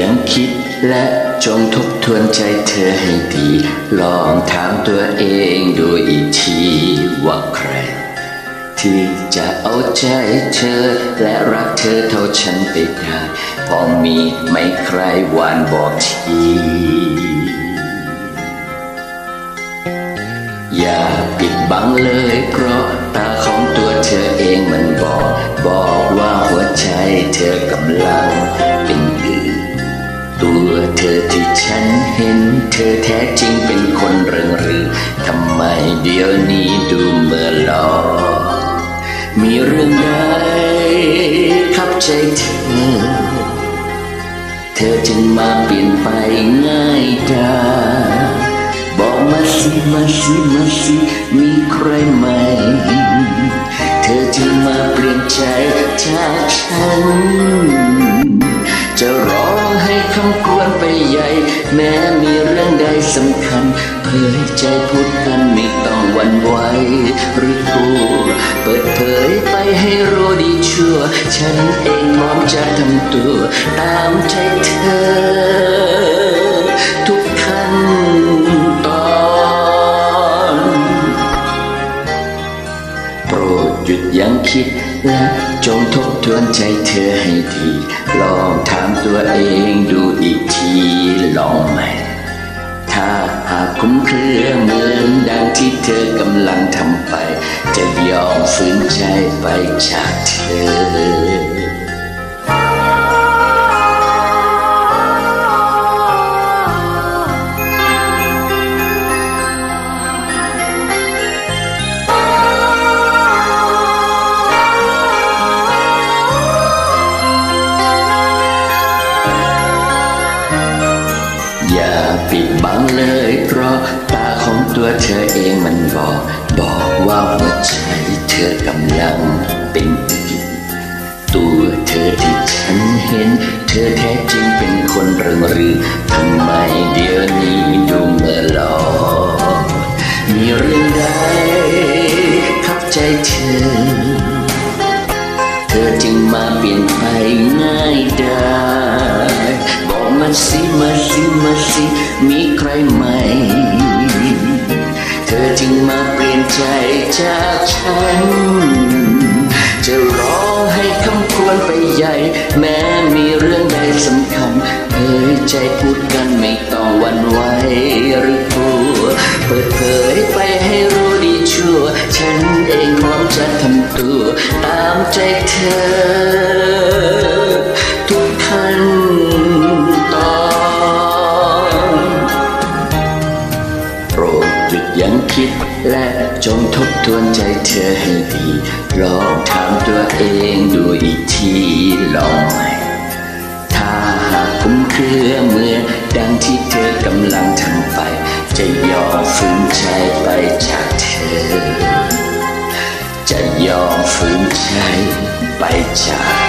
ยังคิดและจงทบทวนใจเธอให้ดี ลองถามตัวเองดูอีกทีว่าใคร ที่จะเอาใจเธอและรักเธอเท่าฉันไปได้พอมีไม่ใครหวานบอกทีอย่าปิดบังเลยเพราะตาของตัวเธอเองมันบอก บอกว่าหัวใจเธอกำลัง ฉันเห็นเธอแท้จริงเป็นคนเริงรือทำไมเดี๋ยวนี้ดูเมื่อหลอ มีเรื่องใดขับใจเธอ เธอจึงมาเปลี่ยนไปง่ายดายบอกมาสิมาสิมาสิมีใครไหม เธอจึงมาเปลี่ยนใจจากฉัน จะร้องให้คำกรวนไป แม้มีเรื่องใดสำคัญเผยใจพูดกันไม่ต้องวันไหวหรือกลัวเปิดเผยไปให้รู้ดีชั่ว ฉันเองพร้อมจะทำตัว ตามใจเธอ ทุกขั้นตอนโปรดหยุดยั้งคิด และจงทบทวนใจเธอให้ดี ลองถามตัวเองดูอีกทีลองไหม ถ้าหากคุ้มเครือเหมือนดังที่เธอกำลังทำไป จะยอมฝืนใจไปจากเธอ อย่าปิดบังเลยเพราะตาของตัวเธอเองมันบอก บอกว่าหัวใจเธอกำลังเป็นตัวเธอที่ฉันเห็น เธอแท้จริงเป็นคนเริงรือทำไมเดี๋ยวนี้ดูเมื่อหลอกมีเรื่องใดขับใจเธอ เธอจึงมาเปลี่ยนไปง่ายด้บอก มาสิมาสิมาสิมีใครไหม เธอจึงมาเปลี่ยนใจจากฉัน จะร้องให้คำควรไปใหญ่ แม้มีเรื่องใดสำคัญเผยใจพูดกันไม่ต้องวันไหวหรือกลัว เปิดเผยไปให้รู้ดีชั่ว ฉันเองพร้อมจะทำตัว ตามใจเธอ หยุดยังคิดและจงทบทวนใจเธอให้ดี ลองถามตัวเองดูอีกทีลองไหม่ถ้าหากคุ้มเครือเมื่อดังที่เธอกำลังทำไป จะยอมฝืนใจไปจากเธอ จะยอมฝืนใจไปจาก